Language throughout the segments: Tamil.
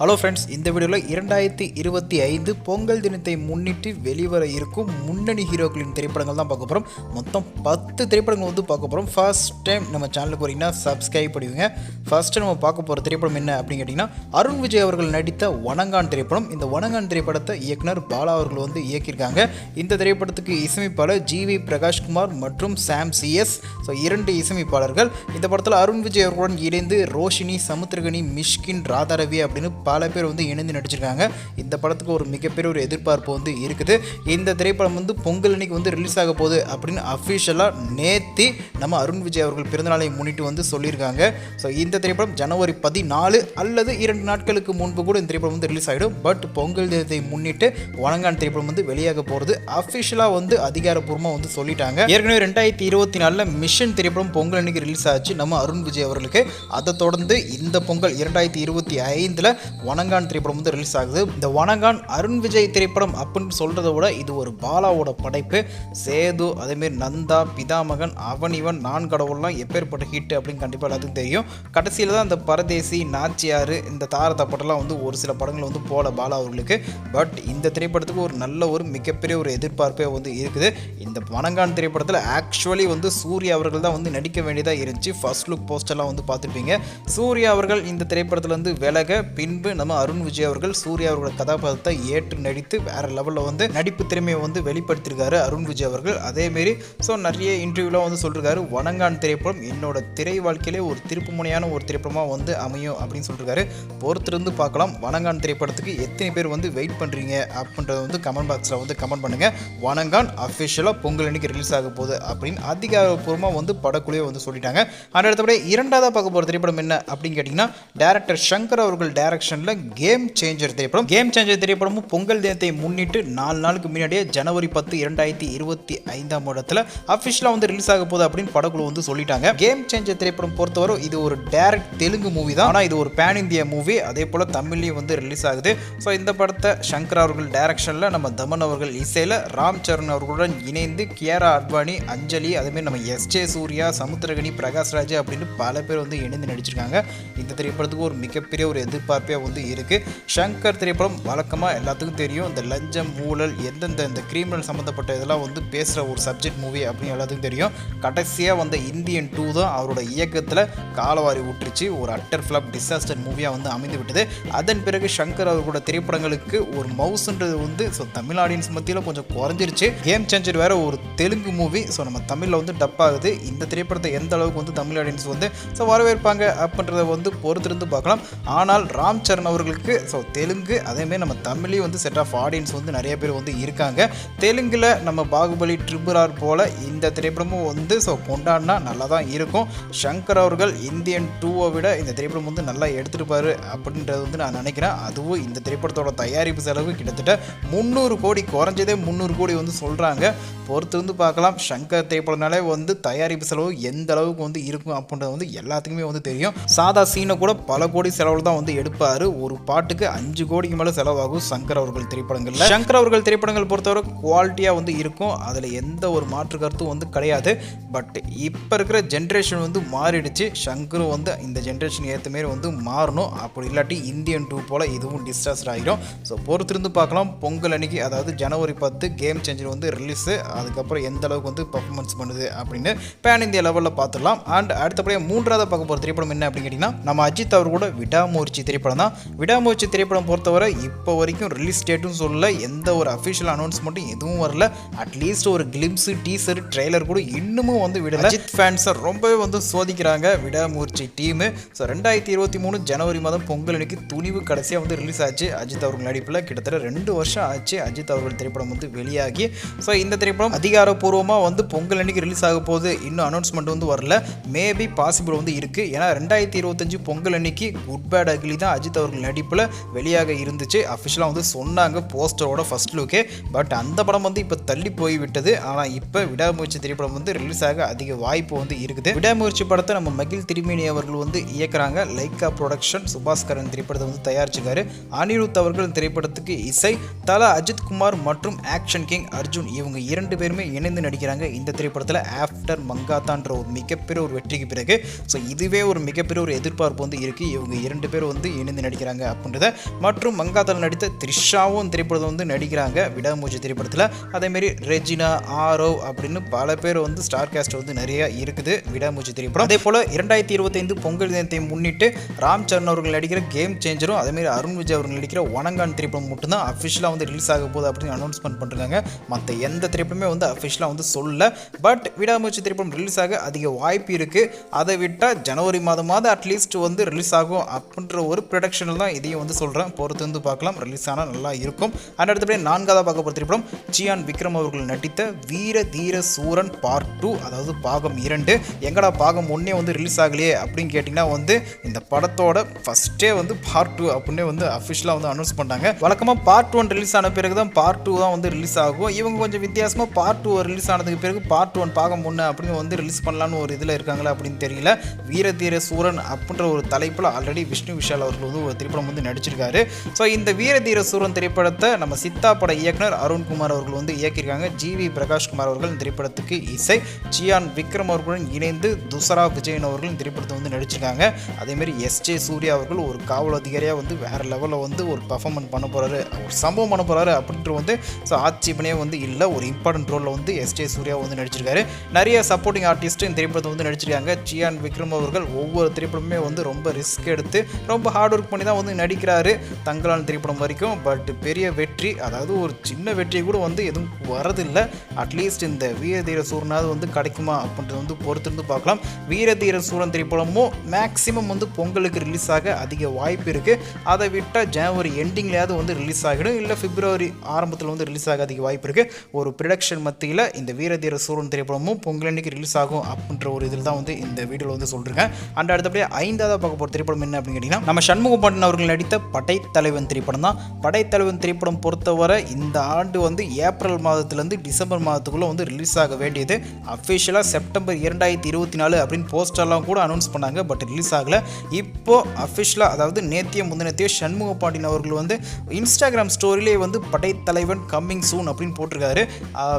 ஹலோ ஃப்ரெண்ட்ஸ் இந்த வீடியோவில் இரண்டாயிரத்தி இருபத்தி ஐந்து பொங்கல் தினத்தை முன்னிட்டு வெளிவர இருக்கும் முன்னணி ஹீரோக்களின் திரைப்படங்கள் தான் பார்க்க போகிறோம் மொத்தம் பத்து திரைப்படங்கள் வந்து பார்க்க போகிறோம் ஃபர்ஸ்ட் டைம் நம்ம சேனலுக்கு வரீங்கன்னா சப்ஸ்கிரைப் பண்ணுவீங்க ஃபர்ஸ்ட்டு நம்ம பார்க்க போகிற திரைப்படம் என்ன அப்படின்னு கேட்டிங்கன்னா அருண் விஜய் அவர்கள் நடித்த வணங்கான் திரைப்படம். இந்த வணங்கான் திரைப்படத்தை இயக்குனர் பாலா அவர்கள் வந்து இயக்கியிருக்காங்க. இந்த திரைப்படத்துக்கு இசையமைப்பாளர் ஜி வி பிரகாஷ்குமார் மற்றும் சாம் சிஎஸ் ஸோ இரண்டு இசையமைப்பாளர்கள். இந்த படத்தில் அருண் விஜய் அவர்களுடன் இணைந்து ரோஷினி சமுத்திரகனி மிஷ்கின் ராதாரவி அப்படின்னு பல பேர் வந்து இணைந்து நடிச்சிருக்காங்க. இந்த படத்துக்கு ஒரு மிகப்பெரிய ஒரு எதிர்பார்ப்பு வந்து இருக்குது. இந்த திரைப்படம் வந்து பொங்கல் அன்னைக்கு வந்து ரிலீஸ் ஆக போகுது அப்படின்னு அஃபிஷியலாக நேத்தி நம்ம அருண் விஜய் அவர்கள் பிறந்தநாளை முன்னிட்டு வந்து சொல்லியிருக்காங்க. ஸோ இந்த திரைப்படம் ஜனவரி பதினாலு அல்லது இரண்டு நாட்களுக்கு முன்பு கூட இந்த திரைப்படம் வந்து ரிலீஸ் ஆகிடும் பட் பொங்கல் தினத்தை முன்னிட்டு வணங்கான் திரைப்படம் வந்து வெளியாக போகிறது அஃபிஷியலாக வந்து அதிகாரப்பூர்வமாக வந்து சொல்லிட்டாங்க. ஏற்கனவே ரெண்டாயிரத்தி இருபத்தி நாலில் மிஷன் திரைப்படம் பொங்கல் அன்னைக்கு ரிலீஸ் ஆச்சு நம்ம அருண் விஜய் அவர்களுக்கு. அதை தொடர்ந்து இந்த பொங்கல் இரண்டாயிரத்தி இருபத்தி ஐந்தில் வனங்கான் திரைப்படம் வந்து ரிலீஸ் ஆகுது. இந்த வனங்கான் அருண் விஜய் திரைப்படம் அப்படின்னு சொல்கிறத விட இது ஒரு பாலாவோட படைப்பு. சேது அதேமாரி நந்தா பிதாமகன் அவன் இவன் நான் கடவுள்லாம் எப்பேற்பட்ட ஹிட் அப்படின்னு கண்டிப்பாக எல்லாத்துக்கும் தெரியும். கடைசியில் தான் இந்த பரதேசி நாச்சியார் இந்த தாரதப்பட்டெல்லாம் வந்து ஒரு சில படங்கள் வந்து போல பாலா அவர்களுக்கு. பட் இந்த திரைப்படத்துக்கு ஒரு நல்ல ஒரு மிகப்பெரிய ஒரு எதிர்பார்ப்பே வந்து இருக்குது. இந்த வனங்கான் திரைப்படத்தில் ஆக்சுவலி வந்து சூர்யா அவர்கள் தான் வந்து நடிக்க வேண்டியதாக இருந்துச்சு. ஃபர்ஸ்ட் லுக் போஸ்டர்லாம் வந்து பார்த்துருப்பீங்க. சூர்யா அவர்கள் இந்த திரைப்படத்தில் வந்து விலக பின்பு நம்ம அருண் விஜய் அவர்கள் சூர்யா அவர்களோட கதாபாத்திரத்தை ஏற்று நடித்து வேற லெவலில் வந்து நடிப்பு திறமையை வந்து வெளிப்படுத்தியிருக்காரு அருண் விஜய் அவர்கள். அதேமாரி ஸோ நிறைய இன்டர்வியூலாம் வந்து சொல்லியிருக்காரு. வணங்கான் திரைப்படம் என்னோட திரை வாழ்க்கையிலே ஒரு திருப்புமுனையான ஒரு திரைப்படமாக வந்து அமையும் அப்படின்னு சொல்லியிருக்காரு. பொறுத்திருந்து பார்க்கலாம். வணங்கான் திரைப்படத்துக்கு எத்தனை பேர் வந்து வெயிட் பண்ணுறீங்க அப்படின்றத வந்து கமெண்ட் பாக்ஸில் வந்து கமெண்ட் பண்ணுங்கள் வணங்கான் அஃபிஷியலாக பொங்கல் அன்னைக்கு ரிலீஸ் ஆக போகுது அப்படின்னு அதிகாரப்பூர்வமாக வந்து படக்குழுவே வந்து சொல்லிட்டாங்க. அடுத்தபடி இரண்டாவதாக பார்க்க போகிற திரைப்படம் என்ன அப்படின்னு கேட்டிங்கன்னா டேரக்டர் சங்கர் அவர்கள் டைரக்ஷனில் கேம் சேஞ்சர் திரைப்படம். கேம் சேஞ்சர் திரைப்படமும் பொங்கல் தினத்தை முன்னிட்டு நாலு நாளுக்கு முன்னாடியே ஜனவரி பத்து இரண்டாயிரத்தி இருபத்தி ஐந்தாம் வருடத்தில் அஃபிஷியலாக வந்து ரிலீஸ் ஆக போகுது அப்படின்னு படக்குழு வந்து சொல்லிட்டாங்க. கேம் சேஞ்சர் திரைப்படம் பொறுத்தவரை இது ஒரு டேரக்ட் தெலுங்கு மூவி தான். ஆனால் இது ஒரு பேன் இந்தியா மூவி அதே போல் தமிழ்லையும் வந்து ரிலீஸ் ஆகுது. ஸோ இந்த படத்தை சங்கர் அவர்கள் டைரக்ஷனில் நம்ம தமன் அவர்கள் இசையில் ராம் சரண் அவர்களுடன் இணைந்து கியாரா அட்வானி அஞ்சலி அதேமாதிரி நம்ம எஸ் ஜே சூர்யா சமுத்திரகனி பிரகாஷ்ராஜ் அப்படின்னு பல பேர் வந்து இணைந்து நடிச்சிருக்காங்க. இந்த திரைப்படத்துக்கு ஒரு மிகப்பெரிய ஒரு எதிர்பார்ப்பே வந்து இருக்குது ஷங்கர் திரைப்படம் வழக்கமாக எல்லாத்துக்கும் தெரியும். இந்த லஞ்சம் ஊழல் எந்தெந்த இந்த கிரிமினல் சம்மந்தப்பட்ட இதெல்லாம் வந்து பேசுகிற ஒரு சப்ஜெக்ட் மூவி அப்படின்னு எல்லாத்துக்கும் தெரியும். கடைசியாக வந்த இந்தியன் டூ தான் அவரோட இயக்கத்தில் காலவாரி விட்டுருச்சு. ஒரு அட்டர் ஃப்ளாப் டிசாஸ்டர் மூவியாக வந்து அமைந்து விட்டது. அதன் பிறகு சங்கர் அவர்களோட திரைப்படங்களுக்கு ஒரு மவுஸ்ன்றது வந்து ஸோ தமிழ் ஆடியன்ஸ் மத்தியில் கொஞ்சம் குறைஞ்சிருச்சு. கேம் சேஞ்சர் வேறு ஒரு தெலுங்கு மூவி ஸோ நம்ம தமிழில் வந்து டப் ஆகுது. இந்த திரைப்படத்தை எந்த அளவுக்கு வந்து தமிழ் ஆடியன்ஸ் வந்து ஸோ வரவேற்பாங்க அப்படின்றத வந்து பொறுத்திருந்து பார்க்கலாம். ஆனால் ராம் சரண் அவர்களுக்கு ஸோ தெலுங்கு அதேமாரி நம்ம தமிழையும் வந்து செட் ஆஃப் ஆடியன்ஸ் வந்து நிறைய பேர் வந்து இருக்காங்க. தெலுங்கில் நம்ம பாகுபலி ட்ரிபிள் ஆர் போல் இந்த திரைப்படமும் வந்து ஸோ கொண்டாடினா நல்லா தான் இருக்கும். சங்கர் அவர்கள் இந்தியன் டூவை விட இந்த திரைப்படம் வந்து நல்லா எடுத்துருப்பார் அப்படின்றது வந்து நான் நினைக்கிறேன். அதுவும் இந்த திரைப்படத்தோட தயாரிப்பு செலவு கிட்டத்தட்ட முந்நூறு கோடி குறைஞ்சதே முந்நூறு கோடி வந்து சொல்கிறாங்க பொறுத்து வந்து பார்க்கலாம். சங்கர் திரைப்படம்னாலே வந்து தயாரிப்பு செலவு எந்த அளவுக்கு வந்து இருக்கும் அப்படின்றது வந்து எல்லாத்துக்குமே வந்து தெரியும். சாதா சீனை கூட பல கோடி செலவில் தான் வந்து எடுப்பார். ஒரு பாட்டுக்கு அஞ்சு கோடிக்கு மேலே செலவாகும் சங்கர் அவர்கள் திரைப்படங்களில். சங்கர் அவர்கள் திரைப்படங்கள் பொறுத்தவரை குவாலிட்டியாக வந்து இருக்கும். அதில் எந்த ஒரு மாற்று கருத்தும் வந்து கிடையாது. பட் இப்போ இருக்கிற ஜென்ரேஷன் வந்து மாறிடுச்சு. சங்கரும் வந்து இந்த ஜென்ரேஷன் ஏற்ற மாரி வந்து மாறணும். அப்படி இல்லாட்டி இந்தியன் டூ போல் இதுவும் டிஸ்டாஸ்டர் ஆகிடும் ஸோ பொறுத்திருந்து பார்க்கலாம். பொங்கல் அன்னைக்கு அதாவது ஜனவரி பத்து கேம் சேஞ்சர் வந்து ரிலீஸு அதுக்கப்புறம் எந்த அளவுக்கு வந்து பர்ஃபார்மன்ஸ் பண்ணுது அப்படின்னு பேன் இந்தியா லெவலில் பார்த்துடலாம். அண்ட் அடுத்தபடியாக மூன்றாவது பார்க்க போகிற திரைப்படம் என்ன அப்படின்னு கேட்டிங்கன்னா நம்ம அஜித் அவர் கூட விடாமுயற்சி திரைப்படம் தான் விடாமுயற்சி திரைப்படம் பொறுத்தவரை இப்போ வரைக்கும் ரிலீஸ் டேட்டும் சொல்லல. எந்த ஒரு அஃபிஷியல் அனௌன்ஸ்மெண்ட்டும் எதுவும் வரல. அட்லீஸ்ட் ஒரு கிளிம்ஸு டீசர் ட்ரெய்லர் கூட இன்னமும் வந்து விடல. அஜித் ஃபேன்ஸை ரொம்பவே வந்து சோதிக்கிறாங்க விடாமுயற்சி டீமு ஸோ ரெண்டாயிரத்தி இருபத்தி மூணு ஜனவரி மாதம் பொங்கல் அன்னைக்கு துணிவு கடைசியாக வந்து ரிலீஸ் ஆச்சு. அஜித் அவர்கள் நடிப்பில் கிட்டத்தட்ட ரெண்டு வருஷம் ஆச்சு அஜித் அவர்கள் திரைப்படம் வந்து வெளியாகி. ஸோ இந்த திரைப்படம் அதிகாரப்பூர்வமாக வந்து பொங்கல் அன்னைக்கு ரிலீஸ் ஆக போகுது. இன்னும் அனௌன்ஸ்மெண்ட் வந்து வரல. மேபி பாசிபிள் வந்து இருக்குது ஏன்னா ரெண்டாயிரத்தி இருபத்தஞ்சு பொங்கல் அன்னைக்கு குட் பேட் அக்லி தான் அஜித் அவர்கள் நடிப்பில் வெளியாக இருந்துச்சு. அஃபிஷியலாக வந்து சொன்னாங்க போஸ்டரோட ஃபர்ஸ்ட் லுக்கே பட் அந்த படம் வந்து இப்போ தள்ளி போய் விட்டது ஆனால் இப்போ விடாமுயற்சி திரைப்படம் வந்து ரிலீஸ் ஆக அதிக வாய்ப்பு வந்து இருக்குது. விடாமுயற்சி படத்தை நம்ம மகிழ் திருமேனி அவர்கள் வந்து இயக்குறாங்க. லைக்கா ப்ரொடக்ஷன் சுபாஸ்கரன் திரைப்படத்தை வந்து தயாரிச்சிருக்காரு. அனிருத் அவர்கள் திரைப்படத்துக்கு இசை தல அஜித் குமார் மற்றும் ஆக்ஷன் கிங் அர்ஜுன் இவங்க இரண்டு பேருமே இணைந்து நடிக்கிறாங்க. இந்த திரைப்படத்தில் ஆஃப்டர் மங்காத்தான்ற ஒரு மிகப்பெரிய ஒரு வெற்றிக்கு பிறகு. ஸோ இதுவே ஒரு மிகப்பெரிய ஒரு எதிர்பார்ப்பு வந்து இருக்குது இவங்க இரண்டு பேர் வந்து இணைந்து நடிக்கிறாங்க அப்படின்றத மற்றும் மங்காதல் நடித்த த்ரிஷாவும் திரைப்படத்தில் வந்து நடிக்கிறாங்க. விடாமூச்சி திரைப்படத்தில். அதேமாரி ரெஜினா ஆரோ அப்படின்னு பல பேர் வந்து ஸ்டார் கேஸ்ட் வந்து நிறைய இருக்குது. விடாமூச்சி திரைப்படம். அதே போல் இரண்டாயிரத்தி இருபத்தைந்து பொங்கல் தினத்தை முன்னிட்டு ராம் சரண் அவர்கள் நடிக்கிற கேம் சேஞ்சரும் அதேமாரி அருண் விஜய் அவர்கள் நடிக்கிற ஒனங்கான் திரைப்படம் மட்டும்தான் அஃபிஷியலாக வந்து ரிலீஸ் ஆக போகுது அப்படின்னு அனௌன்ஸ்மெண்ட் பண்ணுறாங்க மற்ற எந்த திரைப்படமே வந்து அஃபிஷியலாக வந்து சொல்ல பட் விடாமூச்சி திரைப்படம் ரிலீஸ் ஆக அதிக வாய்ப்பு இருக்குது அதை விட்டால் ஜனவரி மாதமாவது அட்லீஸ்ட் வந்து ரிலீஸ் ஆகும் அப்படின்ற ஒரு ப்ரொடக்ஷன் ப்ரொடக்ஷனில் தான் இதையும் வந்து சொல்கிறேன் பொறுத்து வந்து பார்க்கலாம். ரிலீஸ் ஆனால் நல்லா இருக்கும். அண்ட் அடுத்தபடி நான்காவது பார்க்க போகிற ஜியான் விக்ரம் அவர்கள் நடித்த வீர தீர சூரன் பார்ட் டூ அதாவது பாகம் இரண்டு. எங்கடா பாகம் ஒன்றே வந்து ரிலீஸ் ஆகலையே அப்படின்னு கேட்டிங்கன்னா வந்து இந்த படத்தோட ஃபஸ்ட்டே வந்து பார்ட் டூ அப்படின்னே வந்து அஃபிஷியலாக வந்து அனௌன்ஸ் பண்ணாங்க வழக்கமாக பார்ட் ஒன் ரிலீஸ் ஆன பிறகு தான் பார்ட் டூ தான் வந்து ரிலீஸ் ஆகும். இவங்க கொஞ்சம் வித்தியாசமாக பார்ட் டூ ரிலீஸ் ஆனதுக்கு பிறகு பார்ட் ஒன் பாகம் ஒன்று அப்படின்னு வந்து ரிலீஸ் பண்ணலான்னு ஒரு இதில் இருக்காங்களா அப்படின்னு தெரியல. வீர தீர சூரன் அப்படின்ற ஒரு தலைப்பில் ஆல்ரெடி விஷ்ணு விஷால் அவர்கள் வந்து ஒரு திரைப்படம் வந்து நடிச்சிருக்காரு. ஸோ இந்த வீர தீர சூரன் திரைப்படத்தை நம்ம சித்தா பட இயக்குனர் அருண்குமார் அவர்கள் வந்து இயக்கியிருக்காங்க. ஜி வி பிரகாஷ்குமார் அவர்கள் இந்த திரைப்படத்துக்கு இசை ஜியான் விக்ரம் அவர்களுடன் இணைந்து துசரா விஜயன் அவர்கள் இந்த திரைப்படத்தை வந்து நடிச்சிருக்காங்க. அதேமாரி எஸ் ஜே சூர்யா அவர்கள் ஒரு காவல் அதிகாரியாக வந்து வேறு லெவலில் வந்து ஒரு பர்ஃபார்மன்ஸ் பண்ண போகிறாரு ஒரு சம்பவம் பண்ண போகிறாரு அப்படின்ற வந்து ஸோ ஆட்சேபனே வந்து இல்லை ஒரு இம்பார்ட்டன்ட் ரோலில் வந்து எஸ் ஜே சூர்யா வந்து நடிச்சிருக்காரு. நிறைய சப்போர்ட்டிங் ஆர்டிஸ்ட் இந்த திரைப்படத்தை வந்து நடிச்சிருக்காங்க. ஜியான் விக்ரம் அவர்கள் ஒவ்வொரு திரைப்படமே வந்து ரொம்ப ரிஸ்க் எடுத்து ரொம்ப ஹார்ட் ஒர்க் பண்ணி தான் வந்து நடிக்கிறாரு தங்கலான் திரைப்படம் வரைக்கும். பட் பெரிய வெற்றி அதாவது ஒரு சின்ன வெற்றி கூட வந்து எதுவும் வரதில்லை. அட்லீஸ்ட் இந்த வீரதீர சூரனாவது வந்து கிடைக்குமா அப்படின்றது வந்து பொறுத்திருந்து பார்க்கலாம். வீரதீர சூரன் திரைப்படமும் மேக்ஸிமம் வந்து பொங்கலுக்கு ரிலீஸ் ஆக அதிக வாய்ப்பு இருக்குது அதை விட்டால் ஜனவரி எண்டிங்லேயாவது வந்து ரிலீஸ் ஆகிடும். இல்லை பிப்ரவரி ஆரம்பத்தில் வந்து ரிலீஸ் ஆக அதிக வாய்ப்பு இருக்குது ஒரு ப்ரொடக்ஷன் மத்தியில் இந்த வீரதீர சூரன் திரைப்படமும் பொங்கல் அன்னைக்கு ரிலீஸ் ஆகும் அப்படின்ற ஒரு இதில் தான் வந்து இந்த வீடியோவில் வந்து சொல்கிறேன் அண்ட் அடுத்தபடியே ஐந்தாவது பார்க்க போகிற திரைப்படம் என்ன அப்படின்னு கேட்டிங்கன்னா நம்ம சண்முக பாண்டன் அவர்கள் நடித்த படைத்தலைவன் திரைப்படம் தான். படைத்தலைவன் திரைப்படம் பொறுத்தவரை இந்த ஆண்டு வந்து ஏப்ரல் மாதத்துலேருந்து டிசம்பர் மாதத்துக்குள்ளே வந்து ரிலீஸ் ஆக வேண்டியது. அஃபிஷியலாக செப்டம்பர் இரண்டாயிரத்தி இருபத்தி நாலு அப்படின்னு போஸ்டர்லாம் கூட அனௌன்ஸ் பண்ணாங்க பட் ரிலீஸ் ஆகலை. இப்போ அஃபிஷியலாக அதாவது நேத்திய முந்தினத்தையோ சண்முக பாண்டியன் அவர்கள் வந்து இன்ஸ்டாகிராம் ஸ்டோரியிலே வந்து படைத்தலைவன் கம்மிங் சூன் அப்படின்னு போட்டிருக்காரு.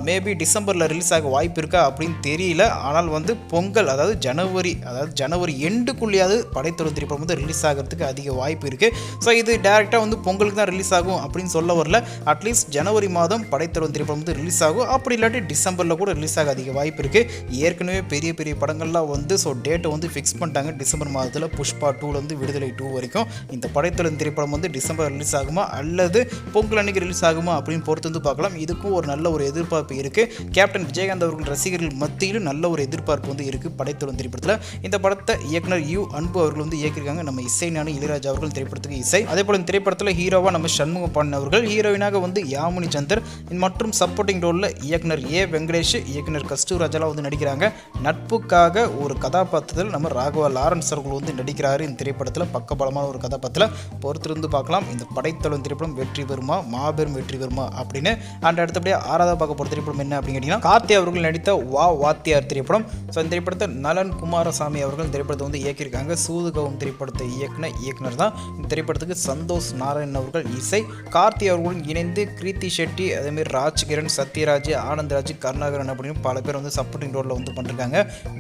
மேபி டிசம்பரில் ரிலீஸ் ஆக வாய்ப்பு இருக்கா அப்படின்னு தெரியல. ஆனால் வந்து பொங்கல் அதாவது ஜனவரி அதாவது ஜனவரி எண்டுக்குள்ளேயாவது படைத்தொரு திரைப்படம் வந்து ரிலீஸ் ஆகிறதுக்கு அதிக வாய்ப்பு இருக்குது ஸோ இது டேரெக்டாக வந்து பொங்கலுக்கு தான் ரிலீஸ் ஆகும் அப்படின்னு சொல்ல வரல. அட்லீஸ்ட் ஜனவரி மாதம் படைத்தொரு திரைப்படம் வந்து ரிலீஸ் ஆகும். அப்படி இல்லாட்டி டிசம்பரில் கூட ரிலீஸ் ஆக அதிக வாய்ப்பு இருக்குது ஏற்கனவே பெரிய பெரிய படங்கள்லாம் வந்து ஸோ டேட்டை வந்து ஃபிக்ஸ் பண்ணிட்டாங்க. டிசம்பர் மாதத்தில் புஷ்பா டூலேருந்து விடுதலை டூ வரைக்கும். இந்த படைத்தொழில் திரைப்படம் வந்து டிசம்பர் ரிலீஸ் ஆகுமா? அல்லது பொங்கல் அன்னைக்கு ரிலீஸ் ஆகுமா? அப்படின்னு பொறுத்து வந்து பார்க்கலாம். இதுக்கும் ஒரு நல்ல ஒரு எதிர்பார்ப்பு இருக்குது கேப்டன் விஜயகாந்த் அவர்கள் ரசிகர்கள் மத்தியிலும் நல்ல ஒரு எதிர்பார்ப்பு வந்து இருக்குது படைத்தொழில் திரைப்படத்தில். இந்த படத்தை இயக்குனர் யூ அன்பு அவர்கள் வந்து இயக்கியிருக்காங்க. நம்ம இசை ஞானி இளையராஜா அவர்கள். திரைப்படத்துக்கு இசை. அதே போல் இந்த திரைப்படத்தில் ஹீரோவாக நம்ம சண்முகம் பண்ணவர்கள் ஹீரோயினாக வந்து யாமுனி சந்தர் மற்றும் சப்போர்ட்டிங் ரோலில் இயக்குனர் ஏ. வெங்கடேஷ் இயக்குனர் கஸ்தூராஜெல்லாம் வந்து நடிக்கிறாங்க. நட்புக்காக ஒரு கதாபாத்திரத்தில் நம்ம ராகவா லாரன்ஸ் அவர்கள் வந்து நடிக்கிறாரு இந்த திரைப்படத்தில். பக்கபலமான ஒரு கதாபாத்திரத்தில் பொறுத்திருந்து பார்க்கலாம். இந்த படைத்தளம் திரைப்படம் வெற்றி பெறுமா மாபெரும் வெற்றி பெறுமா அப்படின்னு. அண்ட் அடுத்தபடியே ஆறாவது பார்க்க போகிற திரைப்படம் என்ன அப்படின்னு கேட்டிங்கன்னா கார்த்தி அவர்கள் நடித்த வா வாத்தியார் திரைப்படம். ஸோ இந்த திரைப்படத்தை நலன் குமாரசாமி அவர்கள் திரைப்படத்தை வந்து இயக்கியிருக்காங்க. சூதுகவும் திரைப்படத்தை இயக்குன இயக்குனர் தான். இந்த திரைப்படத்துக்கு சந்தோஷ் நாராயணன் அவர்கள் இசை கார்த்தி அவர்களுடன் இணைந்து கிருத்தி ஷெட்டி அதேமாதிரி ராஜ்கிரண் சத்யராஜ் ஆனந்த்ராஜ் கருணாகரன் அப்படின்னு பல பேர் வந்து சப்போர்ட்டிங் ரோலில் வந்து பண்ணிருக்காங்க.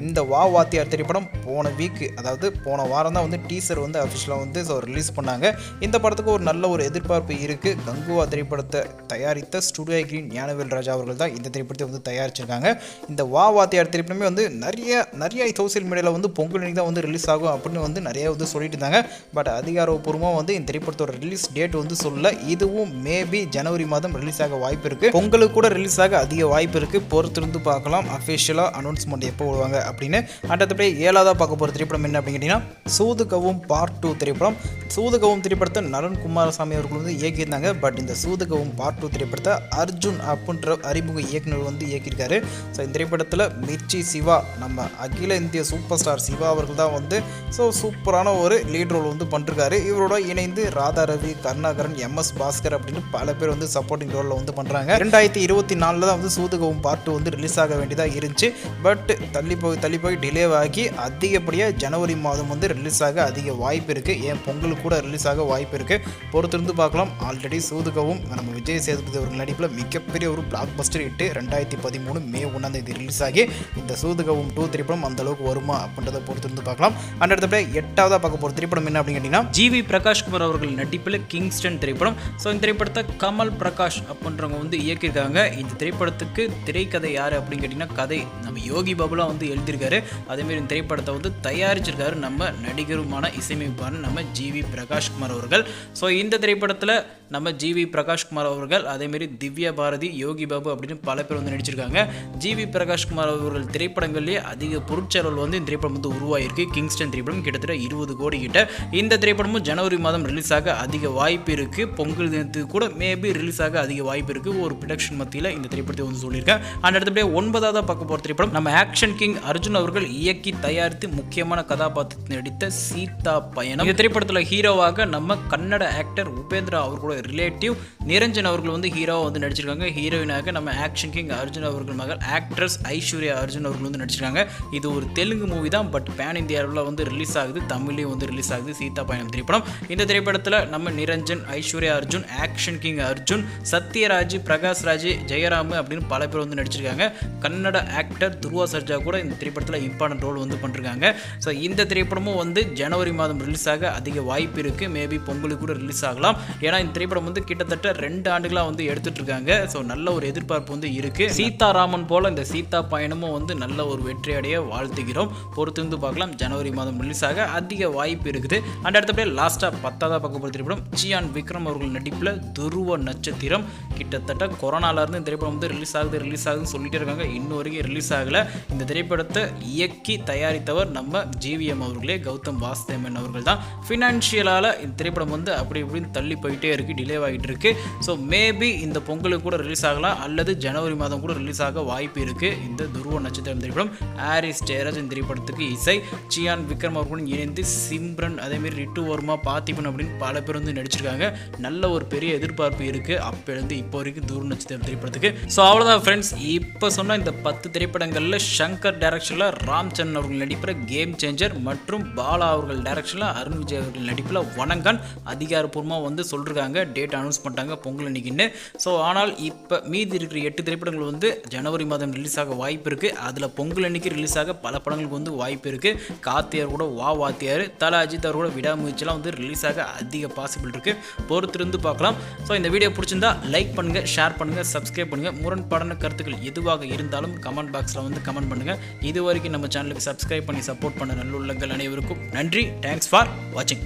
இந்த வா வாத்தியார் திரைப்படம் போன வீக் அதாவது போன வாரம் தான் வந்து டீசர் வந்து அஃபிஷியலாக வந்து ரிலீஸ் பண்ணாங்க. இந்த படத்துக்கு ஒரு நல்ல ஒரு எதிர்பார்ப்பு இருக்குது கங்குவா திரைப்படத்தை தயாரித்த ஸ்டுடியோ கிரீன் ஞானவேல் ராஜா அவர்கள் தான் இந்த திரைப்படத்தை வந்து தயாரிச்சிருக்காங்க. இந்த வா வாத்தியார் திரைப்படமே வந்து நிறைய நிறைய சோசியல் மீடியாவில் வந்து பொங்கல் தான் வந்து ரிலீஸ் ஆகும் அப்படின்னு வந்து நிறைய வந்து சொல்லிட்டு இருந்தாங்க. பட் அதிகாரப்பூர்வமாக வந்து இந்த திரைப்படத்தோட ரிலீஸ் டேட் வந்து சொல்ல இதுவும் மேபி ஜனவரி மாதம் ரிலீஸ் ஆக வாய்ப்பு இருக்குது பொங்கலுக்கு கூட ரிலீஸ் ஆக அதிக வாய்ப்பு இருக்குது பொறுத்திருந்து பார்க்கலாம். அஃபிஷியலாக அனௌன்ஸ்மெண்ட் எப்போ விடுவாங்க அப்படின்னு. அடுத்தபடி ஏழாவதாக பார்க்க போகிற திரைப்படம் என்ன அப்படின்னு கேட்டிங்கன்னா சூதுகவும் பார்ட் டூ திரைப்படம். சூதுகவும் திரைப்படத்தை நலன் குமாரசாமி அவர்கள் வந்து இயக்கியிருந்தாங்க. பட் இந்த சூதுகவும் பார்ட் டூ திரைப்படத்தை அர்ஜுன் அப்படின்ற அறிமுக இயக்குனர் வந்து இயக்கியிருக்காரு. ஸோ இந்த திரைப்படத்தில் மிர்ச்சி சிவா நம்ம அகில இந்திய சூப்பர் ஸ்டார் சிவா அவர்கள் தான் வந்து ஸோ சூப்பரான ஒரு லீட் ரோல் வந்து பண்ணிருக்காரு. இவரோட இணைந்து ராதா ரவி கருணாகரன் எம்எஸ் பாஸ்கர் அப்படின்னு பல பேர் வந்து சப்போர்ட்டிங் ரோலில் வந்து பண்ணுறாங்க ரெண்டாயிரத்தி இருபத்தி நாலில் தான் வந்து சூதுகவும் பார்ட் வந்து ரிலீஸ் ஆக வேண்டியதாக இருந்துச்சு. பட் தள்ளி போய் தள்ளி போய் டிலே ஆகி அதிகப்படியாக ஜனவரி மாதம் வந்து ரிலீஸ் ஆக அதிக வாய்ப்பு இருக்குது ஏன் பொங்கலுக்கு கூட ரிலீஸ் ஆக வாய்ப்பு இருக்குது பொறுத்திருந்து பார்க்கலாம். ஆல்ரெடி சூதுகவும் நம்ம விஜய் சேதுபதி அவர்கள் நடிப்பில் மிகப்பெரிய ஒரு பிளாக் பஸ்டர் இட்டு ரெண்டாயிரத்தி பதிமூணு மே ஒன்றாம் தேதி ரிலீஸ் ஆகி இந்த சூதுகவும் டூ திரைப்படம் அந்த அளவுக்கு வருமா அப்படின்றத பொறுத்திருந்து பார்க்கலாம். அண்ட் அடுத்தபடியாக எட்டாவதாக பார்க்க போகிற திரைப்படம் என்ன அப்படின்னு கேட்டிங்கன்னா ஜி ஜிவி பிரகாஷ்குமார் அவர்கள் நடிப்பில் கிங்ஸ்டன் திரைப்படம். ஸோ இந்த திரைப்படத்தை கமல் பிரகாஷ் அப்படின்றவங்க வந்து இயக்கியிருக்காங்க. இந்த திரைப்படத்துக்கு திரைக்கதை யார் அப்படின்னு கேட்டிங்கன்னா கதை. நம்ம யோகி பாபுலாம் வந்து எழுதியிருக்காரு. அதேமாரி இந்த திரைப்படத்தை வந்து தயாரிச்சிருக்காரு நம்ம நடிகருமான இசையமைப்பாளர் நம்ம ஜிவி பிரகாஷ்குமார் அவர்கள். ஸோ இந்த திரைப்படத்தில் நம்ம ஜிவி பிரகாஷ்குமார் அவர்கள் அதேமாரி திவ்யா பாரதி யோகி பாபு அப்படின்னு பல பேர் வந்து நடிச்சிருக்காங்க. ஜிவி பிரகாஷ்குமார் அவர்கள் திரைப்படங்கள்லேயே அதிக பொருட்செலவில் வந்து இந்த திரைப்படம் வந்து உருவாயிருக்கு. கிங்ஸ்டன் திரைப்படம் கிட்டத்தட்ட இருபது கோடி கிட்ட. இந்த திரைப்படம் படமும் ஜனவரி மாதம் ரிலீஸ் ஆக அதிக வாய்ப்பு இருக்குது பொங்கல் தினத்துக்கு கூட மேபி ரிலீஸ் ஆக அதிக வாய்ப்பு இருக்குது ஒரு ப்ரொடக்ஷன் மத்தியில் இந்த திரைப்படத்தை வந்து சொல்லியிருக்கேன். அந்த இடத்துல ஒன்பதாவது பார்க்க போகிற திரைப்படம். நம்ம ஆக்ஷன் கிங் அர்ஜுன் அவர்கள் இயக்கி தயாரித்து முக்கியமான கதாபாத்திரத்தில் நடித்த சீதா பயணம். இந்த திரைப்படத்தில் ஹீரோவாக நம்ம கன்னட ஆக்டர் உபேந்திரா அவர்களோட ரிலேட்டிவ் நிரஞ்சன் அவர்கள் வந்து ஹீரோவாக வந்து நடிச்சிருக்காங்க. ஹீரோயினாக நம்ம ஆக்ஷன் கிங் அர்ஜுன் அவர்கள் மகள் ஆக்ட்ரஸ் ஐஸ்வர்யா அர்ஜுன் அவர்கள் வந்து நடிச்சிருக்காங்க. இது ஒரு தெலுங்கு மூவி தான். பட் பேன் இந்தியாவில் வந்து ரிலீஸ் ஆகுது தமிழ்லேயும் வந்து ரிலீஸ் ஆகுது சீதா பயணம் திரைப்படம். இந்த திரைப்படத்தில் நம்ம நிரஞ்சன் ஐஸ்வர்யா அர்ஜுன் ஆக்ஷன் கிங் அர்ஜுன் சத்யராஜ் பிரகாஷ் ராஜ் ஜெயராம் அப்படின்னு பல பேர் வந்து நடிச்சிருக்காங்க. கன்னட ஆக்டர் துருவா சர்ஜா கூட இந்த திரைப்படத்தில் இம்பார்ட்டன்ட் ரோல் வந்து பண்ணிருக்காங்க ஸோ இந்த திரைப்படமும் வந்து ஜனவரி மாதம் ரிலீஸ் ஆக அதிக வாய்ப்பு இருக்குது மேபி பொங்கலுக்கு கூட ரிலீஸ் ஆகலாம். ஏன்னா இந்த திரைப்படம் வந்து கிட்டத்தட்ட ரெண்டு ஆண்டுகளாக வந்து எடுத்துட்டு இருக்காங்க. ஸோ நல்ல ஒரு எதிர்பார்ப்பு வந்து இருக்குது சீதாராமன் போல இந்த சீதா பயணமும் வந்து நல்ல ஒரு வெற்றியடைய வாழ்த்துகிறோம். பொறுத்து வந்து பார்க்கலாம். ஜனவரி மாதம் ரிலீஸ் ஆக அதிக வாய்ப்பு இருக்குது. அண்ட் அடுத்தபடியே லாஸ்ட்டாக பத்தாவது பார்க்க போகிற திரைப்படம். சியான் விக்ரம் அவர்கள் நடிப்பில் துருவ நட்சத்திரம். கிட்டத்தட்ட கொரோனாலேருந்து இந்த திரைப்படம் வந்து ரிலீஸ் ஆகுது ரிலீஸ் ஆகுதுன்னு சொல்லிகிட்டே இருக்காங்க. இன்னும் வரைக்கும் ரிலீஸ் ஆகலை. இந்த திரைப்படத்தை இயக்கி தயாரித்தவர் நம்ம ஜிவிஎம் அவர்களே கௌதம் வாசுதேவன் அவர்கள் தான் ஃபினான்ஷியலால் இந்த திரைப்படம் வந்து அப்படி இப்படின்னு தள்ளி போயிட்டே இருக்கு டிலே ஆகிட்டு இருக்கு. ஸோ மேபி இந்த பொங்கலுக்கு கூட ரிலீஸ் ஆகலாம் அல்லது ஜனவரி மாதம் கூட ரிலீஸ் ஆக வாய்ப்பு இருக்கு. இந்த துருவ நட்சத்திரம் திரைப்படம். ஆரிஸ் ஜெயராஜ் இந்த திரைப்படத்துக்கு இசை. சியான் விக்ரம் அவர்களுடன் இணைந்து சிம்ரன் அதேமாரி ரிட்டு வர்மா பார்த்திபன் அப்படின்னு பல பேர் வந்து நடிச்சிருக்காங்க. நல்ல ஒரு பெரிய எதிர்பார்ப்பு இருக்கு. அப்போலேருந்து இப்போ வரைக்கும் தூர நட்சத்திரம் திரைப்படத்துக்கு. ஸோ அவ்வளோதான் ஃப்ரெண்ட்ஸ் இப்போ சொன்ன இந்த பத்து திரைப்படங்களில் சங்கர் டைரக்ஷனில் ராம் சரண் அவர்கள் நடிப்பில் கேம் சேஞ்சர் மற்றும் பாலா அவர்கள் டைரக்ஷனில் அருண் விஜய் அவர்கள் நடிப்பில் வணங்கன் அதிகாரப்பூர்வமாக வந்து சொல்லிருக்காங்க. டேட் அனௌன்ஸ் பண்ணிட்டாங்க. பொங்கல் அன்னைக்குன்னு ஸோ ஆனால் இப்போ மீதி இருக்கிற எட்டு திரைப்படங்கள் வந்து ஜனவரி மாதம் ரிலீஸ் ஆக வாய்ப்பு இருக்குது அதில் பொங்கல் அன்னைக்கு ரிலீஸ் ஆக பல படங்களுக்கு வந்து வாய்ப்பு இருக்குது காத்தியார் கூட வா வாத்தியார். தல அஜித் அவர் கூட வந்து ரிலீஸ் ஆக அதிக பாசிபிள் இருக்குது பொறுத்திருந்து பார்க்கலாம். ஸோ இந்த வீடியோ பிடிச்சிருந்தா லைக் பண்ணுங்கள் ஷேர் பண்ணுங்கள் சப்ஸ்கிரைப் பண்ணுங்கள் முரண்பாடான கருத்துக்கள் எதுவாக இருந்தாலும் கமெண்ட் பாக்ஸில் வந்து கமெண்ட் பண்ணுங்கள் இது வரைக்கும் நம்ம சேனலுக்கு சப்ஸ்கிரைப் பண்ணி சப்போர்ட் பண்ண நல்லுள்ளங்கள் அனைவருக்கும் நன்றி. தேங்க்ஸ் ஃபார் வாட்சிங்